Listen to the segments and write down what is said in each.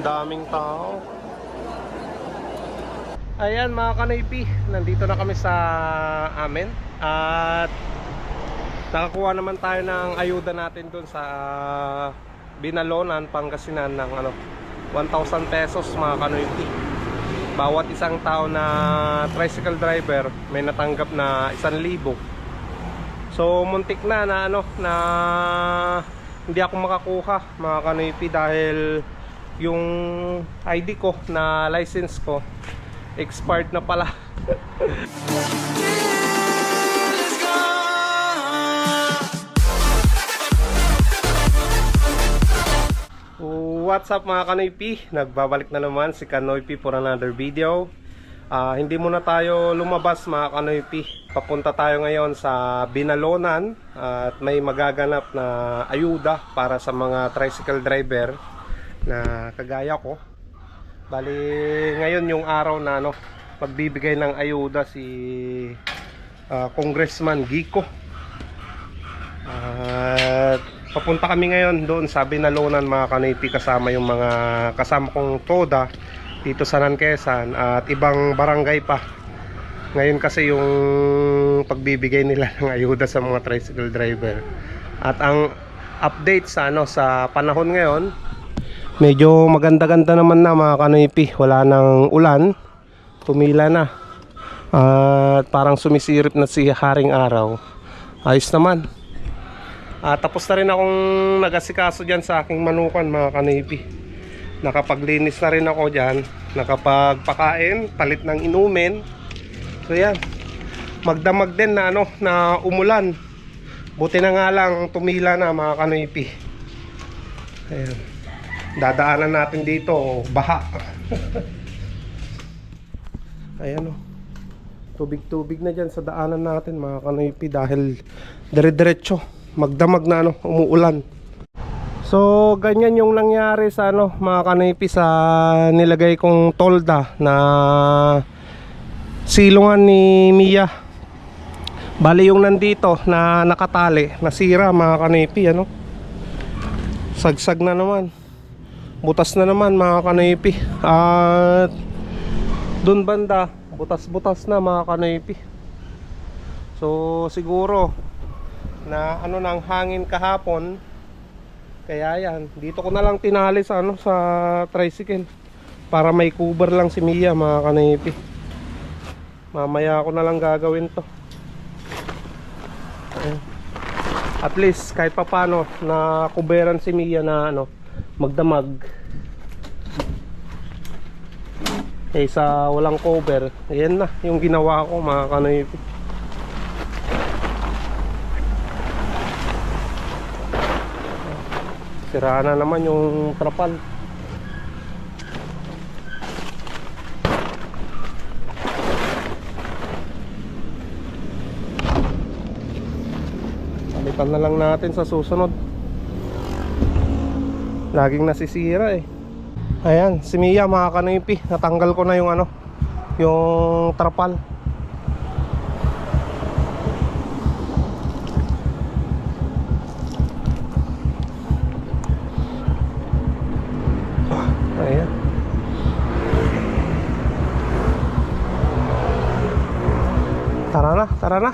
Daming tao. Ayan mga kanaypi, nandito na kami sa amin at nakakuha naman tayo ng ayuda natin dun sa Binalonan, Pangasinan ng ano 1,000 pesos mga kanaypi. Bawat isang tao na tricycle driver may natanggap na 1,000. So muntik na na ano na hindi ako makakuha mga kanaypi dahil yung ID ko na license ko expired na pala. What's up mga Kanoypi? Nagbabalik na naman si Kanoypi for another video. Ah, hindi muna tayo lumabas mga Kanoypi. Papunta tayo ngayon sa Binalonan at may magaganap na ayuda para sa mga tricycle driver na kagaya ko. Bali, ngayon yung araw na ano, magbibigay ng ayuda si ah, Congressman Gico. At papunta kami ngayon doon sa Binalonan mga kanipi kasama yung mga kasama kong toda dito sa Nanquesan at ibang barangay pa. Ngayon kasi yung pagbibigay nila ng ayuda sa mga tricycle driver. At ang update sa ano sa panahon ngayon, medyo maganda-ganda naman na mga kanipi. Wala nang ulan. Tumila na. At parang sumisirip na si Haring Araw. Ayos naman. Ah, tapos na rin akong nagasikaso dyan sa aking manukan mga kanipi. Nakapaglinis na rin ako dyan. Nakapagpakain, palit ng inumin. So yan. Magdamag din na ano, na umulan. Buti na nga lang tumila na mga kanipi. Ayan. Dadaanan natin dito, baha. Ayan o. Tubig-tubig na dyan sa daanan natin mga kanipi dahil dire-diretso magdamag na ano, umuulan. So, ganyan yung nangyari sa ano, mga kanipi sa nilagay kong tolda na silungan ni Mia. Bali yung nandito na nakatali, nasira mga kanipi, ano. Sagsag na naman. Butas na naman mga kanipi. At dun banda, butas-butas na mga kanipi. So, siguro na ano ng hangin kahapon kaya yan dito ko na lang tinali sa ano sa tricycle para may cover lang si Mia mga kanipi mamaya ako na lang gagawin to at least kahit pa paano na kuberan si Mia na ano magdamag kaysa walang cover ayan na yung ginawa ko mga kanipi Sira na naman yung trapal. Palitan na lang natin sa susunod. Laging nasisira eh. Ayan, si Mia mga kanipi, natanggal ko na yung ano, yung trapal. Tara na, tara na.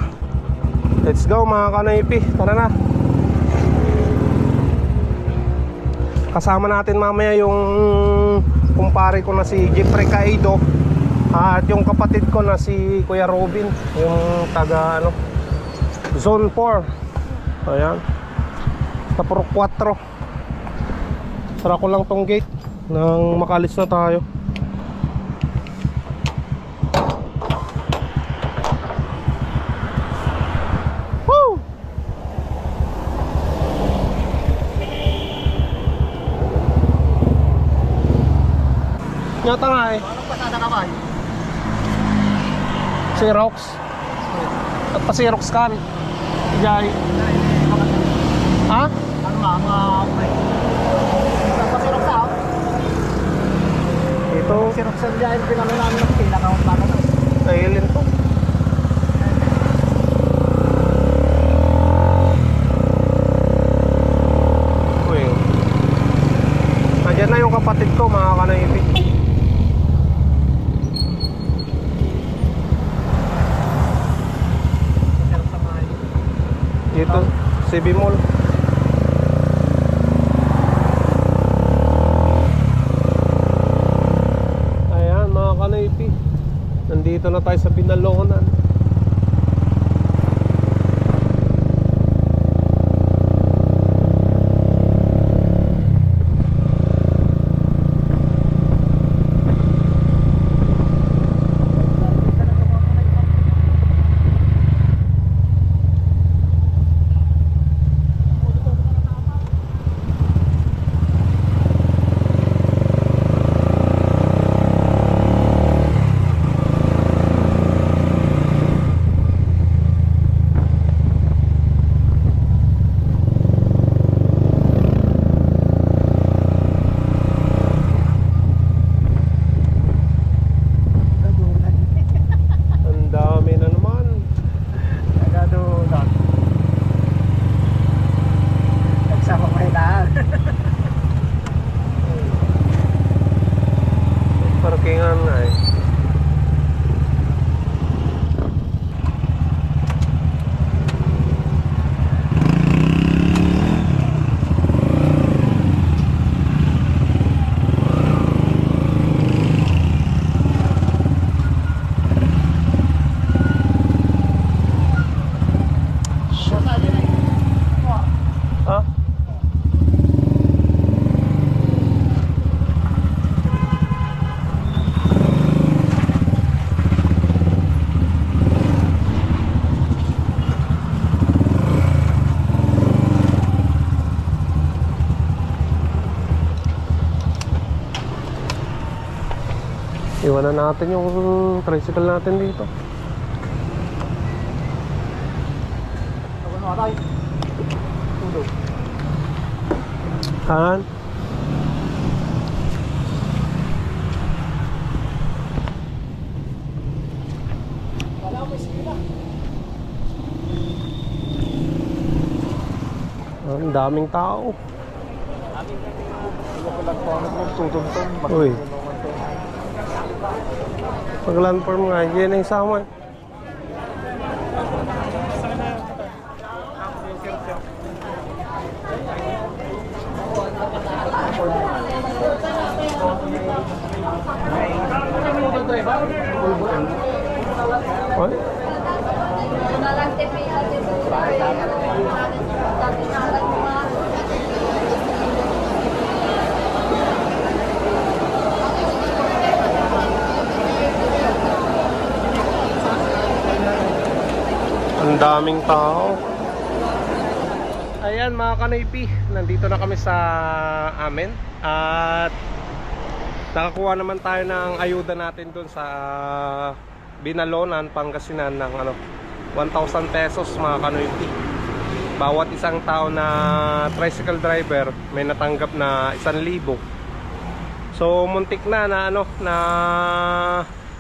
Let's go mga kanaypi, tara na. Kasama natin mamaya yung kumpare ko na si Jeffrey Caido at yung kapatid ko na si Kuya Robin, yung taga ano, Zone 4. Ayan. Tapos 4. Sara ko lang tong gate nang makalis na tayo. Nyata nga eh. Anong pasada ka ba? Xerox. At pa Xerox kan. Jai. Ha? Ano nga, mga... Pasirok sa ako. Ito, Pasirok sa dyan, pinalo namin ng pila ka baka na. Kailin to. Na yung kapatid ko mga Dito, CB Mall. Ayan mga kanaypi. Nandito na tayo sa Binalonan. Ang dami na naman. Nagadunan. Nagsama kayo lahat. Parkingan nga eh. Ha? Iwanan natin yung tricycle natin dito. Ano. Han? Sila. Ang daming tao. Uy. Pag land form nga, yan ang isama. eh. Ang daming tao. Ayan mga kanaypi, nandito na kami sa amin at nakakuha naman tayo ng ayuda natin dun sa Binalonan, Pangasinan ng ano 1,000 pesos mga kanaypi. Bawat isang tao na tricycle driver may natanggap na 1,000. So muntik na na ano na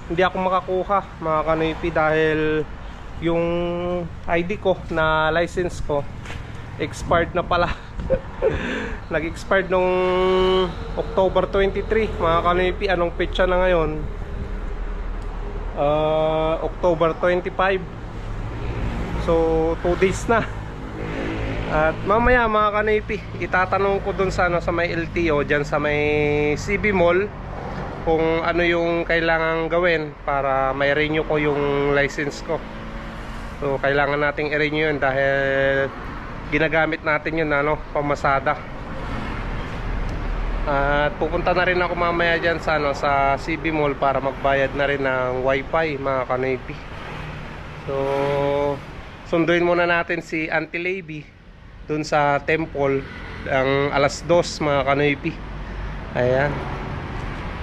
hindi ako makakuha mga kanaypi dahil yung ID ko na license ko expired na pala. Nag-expired nung October 23 mga kanipi anong petsa na ngayon? Ah, October 25 so 2 days na. At mamaya mga kanipi itatanong ko dun sa, ano, sa may LTO dyan sa may CB Mall kung ano yung kailangan gawin para may renew ko yung license ko So kailangan nating i-renew yun dahil ginagamit natin yun ano, pamasada. At pupunta na rin ako mamaya dyan sa, ano, sa CB Mall para magbayad na rin ng wifi mga kanoypi. So sunduin muna natin si Auntie Lady dun sa temple ang alas 2 mga kanoypi. Ayan.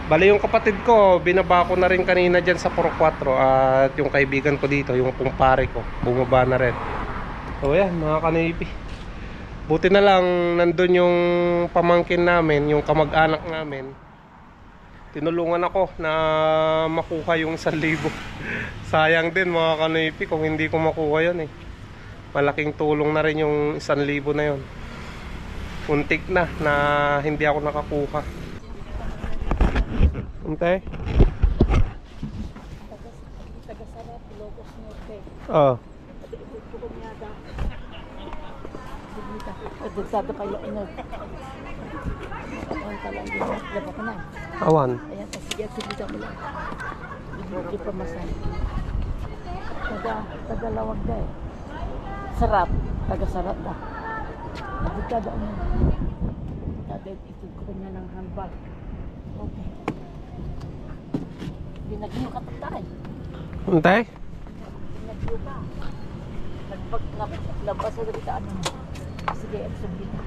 Bali yung kapatid ko, binaba ko na rin kanina dyan sa Puro 4 at yung kaibigan ko dito, yung kumpare ko, bumaba na rin. So yan, mga kanipi. Buti na lang nandun yung pamangkin namin, yung kamag-anak namin. Tinulungan ako na makuha yung 1,000. Sayang din mga kanipi kung hindi ko makuha yun eh. Malaking tulong na rin yung 1,000 na yun. Untik na na hindi ako nakakuha. Ante? Tagasarap, Ilocos Norte. Oh. Pati Ipugpugong yata. kita. Nagdagsaga pa yung. Ang talang din. Laba ko na. Awan. Ayan, sige, sige mo lang. Hindi pa masan. Taga, tagalawag da eh. Sarap. Taga sarap da. Nagdagsaga mo. Dahil itid ko na ng handbag. Okay. Binagyo ka tatay. Antay? Binagyo ka. Nagpag, nap- labas sa dabitaan mo. Sige, absorb kita.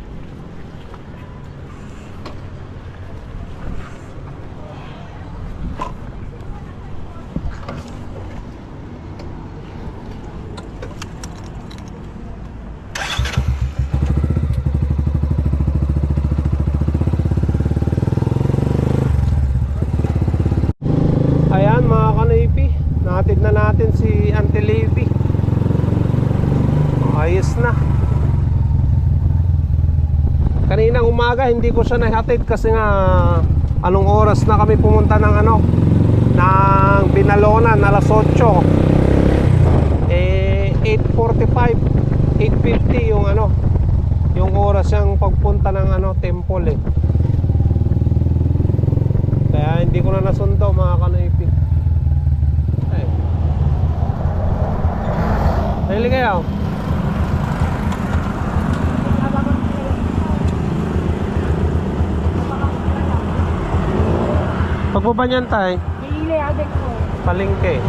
Ayan mga kanaypi, natid na natin si Auntie Levy. Ayos na. Hindi ko siya nahatid kasi nga anong oras na kami pumunta ng ano ng Binalonan alas 8. Eh 8:45, 8:50 yung ano yung oras yung pagpunta ng ano temple eh. Kaya hindi ko na nasundo mga kanoipi. Ay. Dahil kayo. Pagpo ba niyan tay? Hihili, adik ko. Palingke.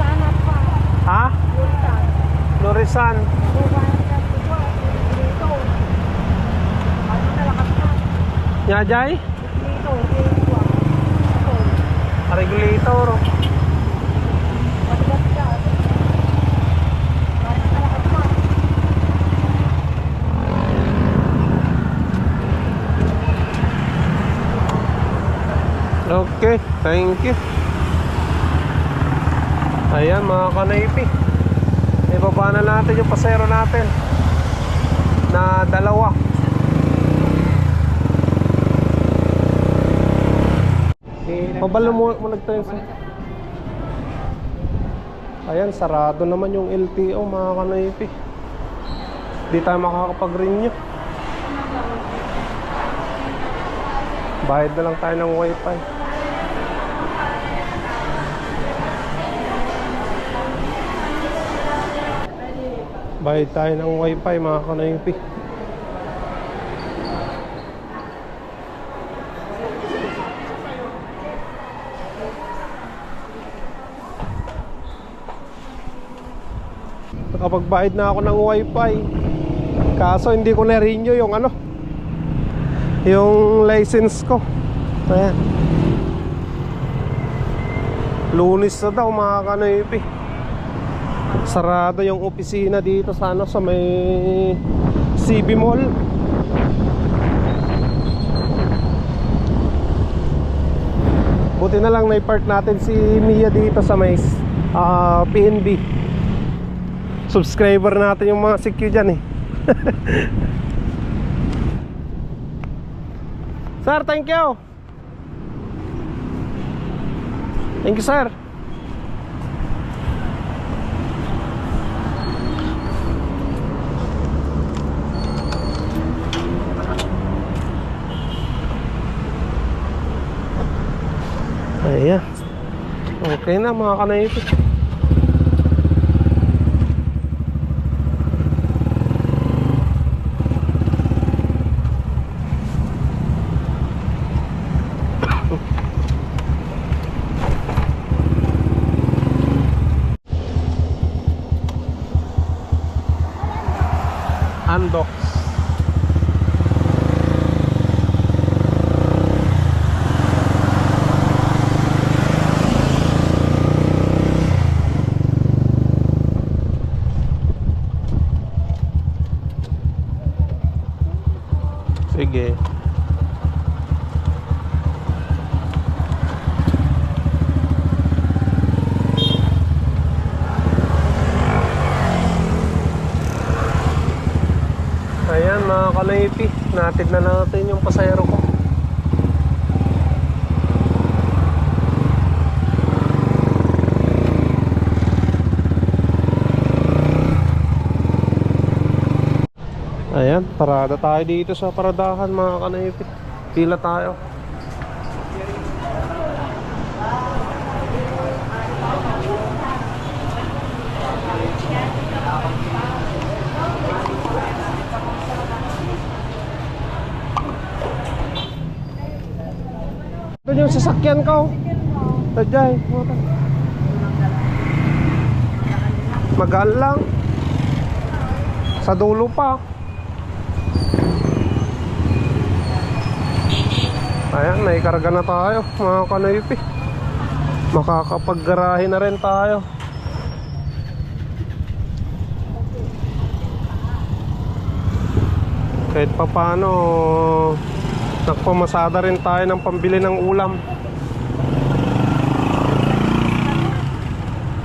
Sana pa. Ha? Punta. Lorisan. Buwan ka po. Dito. Ano na lakas na? Nyajay? Regulator. Okay, thank you. Ayan mga kanaypi. Ibaba na natin yung pasero natin. Na dalawa. Pabalo mo, mo nagtayo sa... Ayan, sarado naman yung LTO mga kanaypi. Di tayo makakapag-renew. Bayad na lang tayo ng wifi. Bayad tayo ng wifi mga kanaypi. Nakapagbayad na ako ng wifi. Kaso hindi ko na-renew yung ano, yung license ko. Ayan. Lunis na daw mga kanoypi. Sarado yung opisina dito sa ano sa may CB Mall. Buti na lang na-park natin si Mia dito sa may ah, PNB. Subscriber natin yung mga CQ dyan eh. Sir, thank you. Thank you, sir. Ayan. Okay na mga kanayipit. Andox. Natid na natin yung pasayro ko. Ayan, parada tayo dito sa paradahan mga kanaypi. Pila tayo. Doon yung sasakyan ko. Tadjay. Magaan lang. Sa dulo pa. Ayan, naikarga na tayo mga kanaypi. Makakapaggarahe na rin tayo. Kahit pa paano, nagpamasada rin tayo ng pambili ng ulam.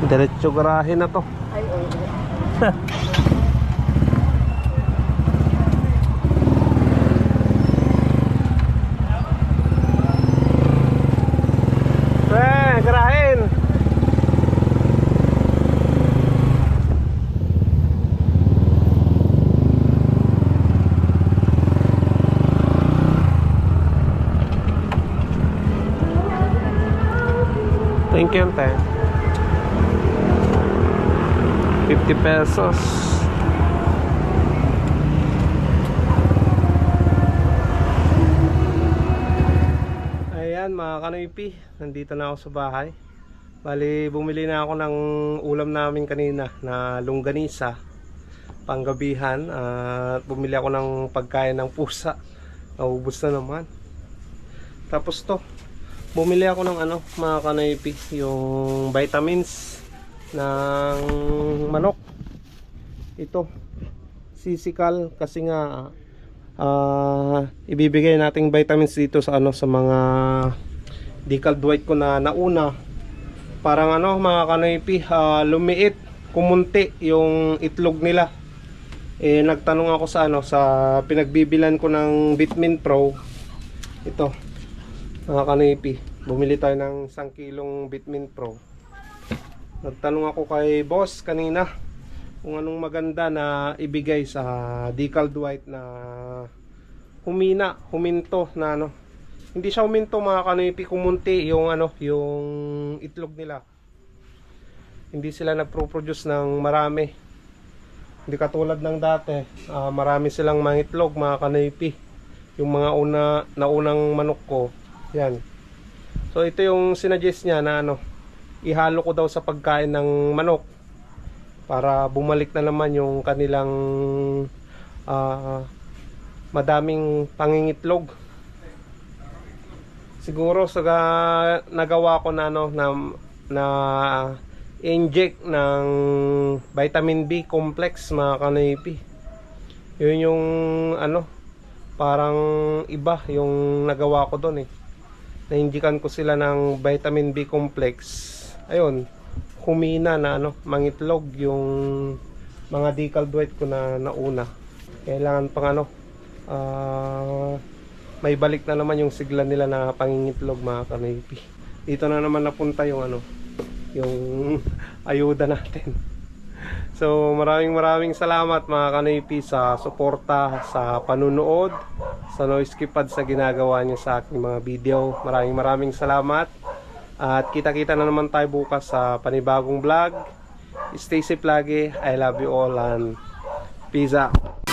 Diretso garahe na to. Pesos. Ayan mga kanoypi, nandito na ako sa bahay. Bali, bumili na ako ng ulam namin kanina na longganisa, panggabihan at bumili ako ng pagkain ng pusa. Naubos na naman. Tapos to, bumili ako ng ano, mga kanoypi, yung vitamins ng manok. Ito, sisikal kasi nga ah ibibigay nating vitamins dito sa ano sa mga decaled white ko na nauna. Parang ano mga kanoypi ah, lumiit kumunti yung itlog nila. Eh nagtanong ako sa ano sa pinagbibilan ko ng Bitmin Pro. Ito mga kanoypi bumili tayo ng 1 kilong Bitmin Pro. Nagtanong ako kay boss kanina kung anong maganda na ibigay sa decaled white na humina, huminto na ano. Hindi siya huminto mga kanipi, kumunti yung ano, yung itlog nila. Hindi sila nagpro-produce ng marami. Hindi katulad ng dati, ah, marami silang mga itlog mga kanipi. Yung mga una, naunang manok ko, yan. So ito yung sinuggest niya na ano, ihalo ko daw sa pagkain ng manok para bumalik na naman yung kanilang ah, madaming pangingitlog. Siguro sa ga- nagawa ko na ano na, na inject ng vitamin B complex mga kanipi yun yung ano parang iba yung nagawa ko doon eh. Nainjikan ko sila ng vitamin B complex. Ayun humina na ano, mangitlog yung mga decaled white ko na nauna. Kailangan pang ano, ah, may balik na naman yung sigla nila na pangingitlog mga kanipi. Dito na naman napunta yung ano, yung ayuda natin. So maraming maraming salamat mga kanipi sa suporta sa panunood, sa noise keypad sa ginagawa niyo sa aking mga video. Maraming maraming salamat. At kita-kita na naman tayo bukas sa panibagong vlog. Stay safe lagi. I love you all and peace out.